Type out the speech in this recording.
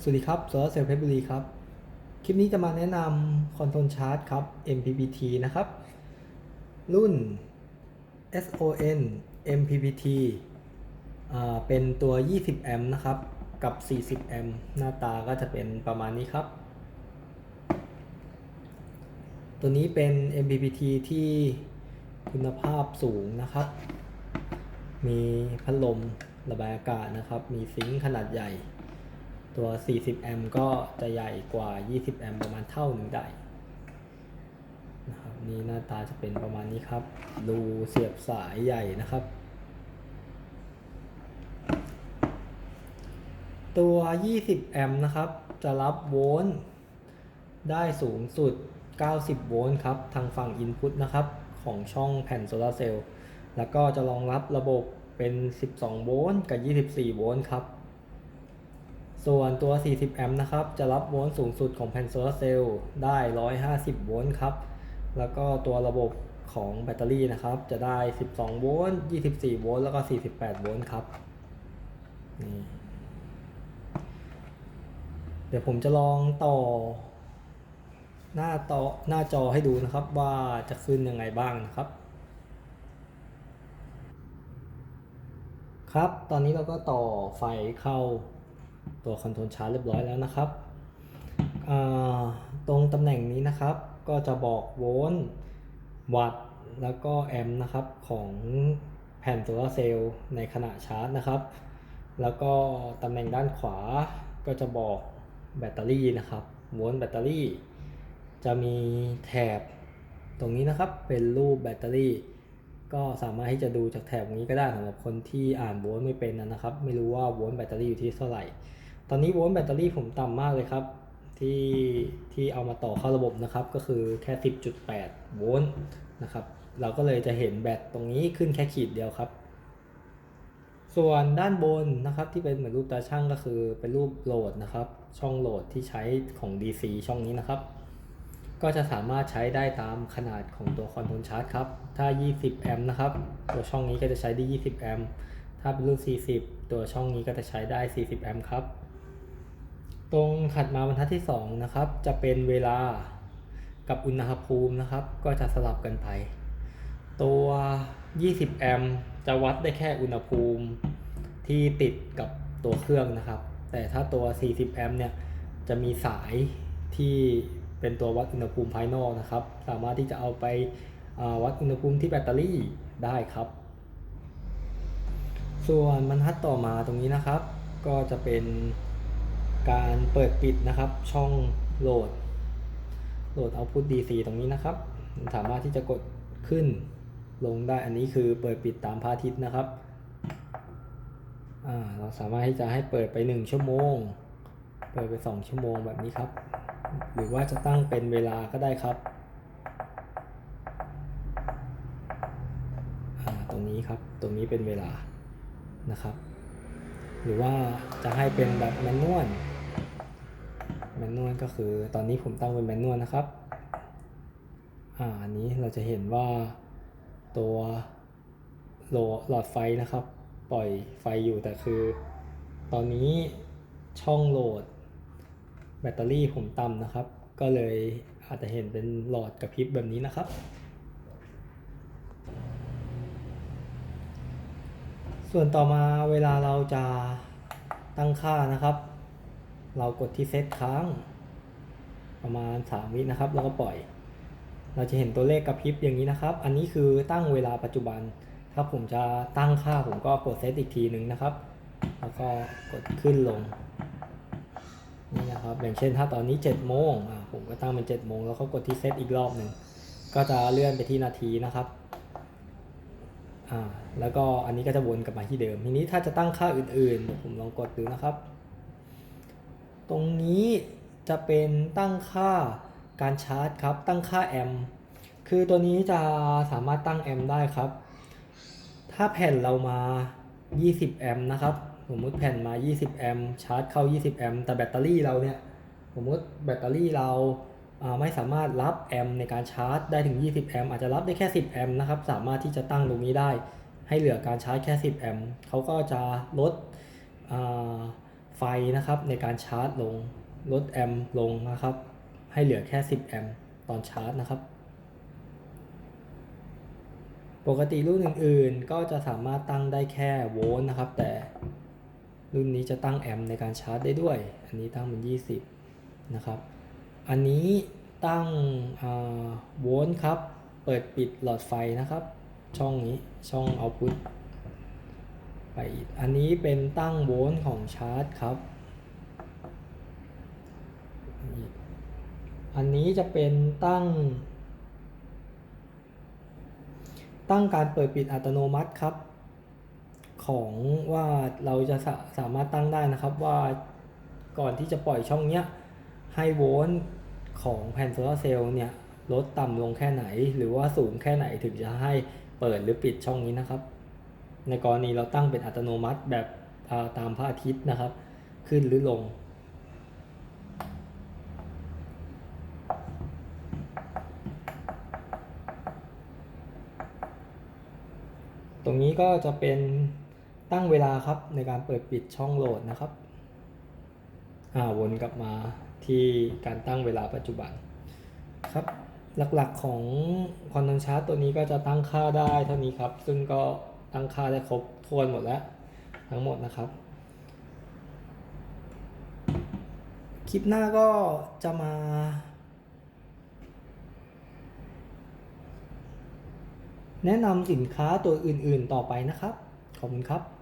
สวัสดีครับโซลาร์เซลล์เพชรบุรีครับ คลิปนี้จะมาแนะนำคอนโทรลชาร์จครับ MPPT นะครับ รุ่น SON MPPT เป็นตัว 20 แอมป์นะครับ กับ 40 แอมป์หน้าตาก็จะเป็นประมาณนี้ครับ ตัวนี้เป็น MPPT ที่คุณภาพสูงนะครับ มีพัดลมระบายอากาศนะครับ มีซิงค์ขนาดใหญ่ ตัว 40 แอมป์ก็จะใหญ่กว่า 20 แอมป์ประมาณเท่าหนึ่งได้นะครับนี่หน้าตาจะเป็นประมาณนี้ครับ รูเสียบสายใหญ่นะครับ ตัว 20 แอมป์นะครับ จะรับโวลต์ได้สูงสุด 90 โวลต์ครับ ทางฝั่ง Input นะครับ ของช่องแผ่นโซลาร์เซลล์ แล้วก็จะรองรับระบบเป็น 12 โวลต์กับ 24 โวลต์ครับ ส่วนตัว 40 แอมป์นะครับ จะรับโวลต์สูงสุดของแผ่นโซลาร์เซลล์ได้ 150 โวลต์ครับ แล้วก็ตัวระบบของแบตเตอรี่นะครับ จะได้ 12 โวลต์ 24 โวลต์ แล้วก็ 48 โวลต์ครับ นี่เดี๋ยวผมจะลองต่อ หน้าต่อหน้าจอให้ดูนะครับว่าจะขึ้นยังไงบ้างนะครับ ครับ ตอนนี้เราก็ต่อไฟเข้า ตัวคอนโทรลชาร์จเรียบร้อยแล้วนะครับ ตรงตำแหน่งนี้นะครับ ก็จะบอกโวลต์วัตต์แล้วก็แอมป์นะครับของแผ่นโซลาเซลล์ในขณะชาร์จนะครับ แล้วก็ตำแหน่งด้านขวาก็จะบอกแบตเตอรี่นะครับโวลต์แบตเตอรี่ จะมีแถบตรงนี้นะครับเป็นรูปแบตเตอรี่ ก็สามารถที่จะดูจากแถบนี้ก็ได้สำหรับคนที่อ่านโวลต์ไม่เป็นนะครับ ไม่รู้ว่าโวลต์แบตเตอรี่อยู่ที่เท่าไหร่ ตอนนี้โวลต์แบตเตอรี่ผมต่ำมากเลยครับ ที่ที่เอามาต่อเข้าระบบนะครับ ก็คือแค่ 10.8 โวลต์นะครับ เราก็เลยจะเห็นแบตตรงนี้ขึ้นแค่ขีดเดียวครับ ส่วนด้านบนนะครับที่เป็นเหมือนรูปตาช่างก็คือเป็นรูปโหลดนะครับ ช่องโหลดที่ใช้ของ DC ช่องนี้นะครับ ก็จะสามารถใช้ได้ตามขนาดของตัวคอนโทรลชาร์จครับ ถ้า 20 แอมป์นะครับ ตัวช่องนี้ก็จะใช้ได้ 20 แอมป์ ถ้าเป็นรุ่น 40 ตัวช่องนี้ก็จะใช้ได้ 40 แอมป์ครับ ตรงถัดมาบรรทัดที่ 2 นะครับ จะเป็นเวลากับอุณหภูมินะครับ ก็จะสลับกันไป ตัว 20 แอมป์จะวัดได้แค่อุณหภูมิที่ติดกับตัวเครื่องนะครับ แต่ถ้าตัว 40 แอมป์เนี่ย จะมีสายที่ เป็นตัววัดอุณหภูมิภายนอกนะครับ สามารถที่จะเอาไปวัดอุณหภูมิที่แบตเตอรี่ได้ครับ ส่วนบรรทัดต่อมาตรงนี้นะครับ ก็จะเป็นการเปิดปิดนะครับ ช่องโหลดโหลด output DC ตรงนี้นะครับ สามารถที่จะกดขึ้นลงได้อันนี้คือเปิดปิดตามพระอาทิตย์นะครับเราสามารถที่จะให้เปิดไป 1 ชั่วโมง เปิดไป 2 ชั่วโมงแบบนี้ครับ หรือว่าจะตั้งเป็นเวลาก็ได้ครับอ่าตรงนี้ครับ ตรงนี้เป็นเวลานะครับ หรือว่าจะให้เป็นแบบแมนนวล แมนนวลก็คือตอนนี้ผมตั้งเป็นแมนนวลนะครับอ่าอันนี้เราจะเห็นว่าตัวโหลหลอดไฟนะครับ ปล่อยไฟอยู่แต่คือ ตอนนี้ช่องโหลด ตเตอรี่ผมต่ำนะครับ ก็เลยอาจจะเห็นเป็นหลอดกระพริบแบบนี้นะครับ ส่วนต่อมาเวลาเราจะตั้งค่านะครับ เรากดที่เซตค้าง ประมาณ 3 วินะครับ แล้วก็ปล่อย เราจะเห็นตัวเลขกระพริบอย่างนี้นะครับ อันนี้คือตั้งเวลาปัจจุบัน ถ้าผมจะตั้งค่าผมก็กดเซตอีกทีหนึ่งนะครับ แล้วก็กดขึ้นลง นี่นะครับ อย่างเช่นถ้าตอนนี้7โมงผมก็ตั้งเป็น7โมงแล้วก็กดที่เซตอีกรอบหนึ่งก็จะเลื่อนไปที่นาทีนะครับอ่าแล้วก็อันนี้ก็จะวนกลับมาที่เดิม ทีนี้ถ้าจะตั้งค่าอื่นๆ ผมลองกดดูนะครับ ตรงนี้จะเป็นตั้งค่าการชาร์จครับ ตั้งค่าแอมป์คือตัวนี้จะสามารถตั้งแอมป์ได้ครับ ถ้าแผ่นเรามา 20 แอมป์นะครับ สมมติแผ่นมา 20 แอมป์ชาร์จเข้า 20 แอมป์แต่แบตเตอรี่เราเนี่ยสมมติแบตเตอรี่เราาไม่สามารถรับแอมป์ในการชาร์จได้ถึง 20 แอมป์อาจจะรับได้แค่ 10 แอมป์นะครับ สามารถที่จะตั้งตรงนี้ได้ ให้เหลือการชาร์จแค่ 10 แอมป์เขาก็จะลดไฟนะครับในการชาร์จลง ลดแอมป์ลงนะครับ ให้เหลือแค่ 10 แอมป์ตอนชาร์จนะครับ ปกติรุ่นอื่นๆก็จะสามารถตั้งได้แค่โวลต์นะครับ แต่ รุ่นนี้จะตั้งแอมในการชาร์จได้ด้วย อันนี้ตั้งเป็น 20 นะครับ อันนี้ตั้งโวลต์ครับ เปิดปิดหลอดไฟนะครับ ช่องนี้ช่องเอาพุตไปอีก อันนี้เป็นตั้งโวลต์ของชาร์จครับ อันนี้จะเป็นตั้ง ตั้งการเปิดปิดอัตโนมัติครับ ของว่าเราจะสาสามารถตั้งได้นะครับว่าก่อนที่จะปล่อยช่องเนี้ยให้โวลต์ของแผ่นโซลาเซลล์เนี่ยลดต่ำลงแค่ไหน หรือว่าสูงแค่ไหนถึงจะให้เปิดหรือปิดช่องนี้นะครับ ในกรณีเราตั้งเป็นอัตโนมัติแบบาตามพระอาทิตย์นะครับ ขึ้นหรือลงตรงนี้ก็จะเป็น ตั้งเวลาครับในการเปิดปิดช่องโหลดนะครับอ่าวนกลับมาที่การตั้งเวลาปัจจุบันครับหลักๆของคอนโทรลชาร์ตตัวนี้ก็จะตั้งค่าได้เท่านี้ครับ ซึ่งก็ตั้งค่าได้ครบถ้วนหมดแล้ว ทั้งหมดนะครับ คลิปหน้าก็จะมา แนะนำสินค้าตัวอื่นๆต่อไปนะครับ ขอบคุณครับ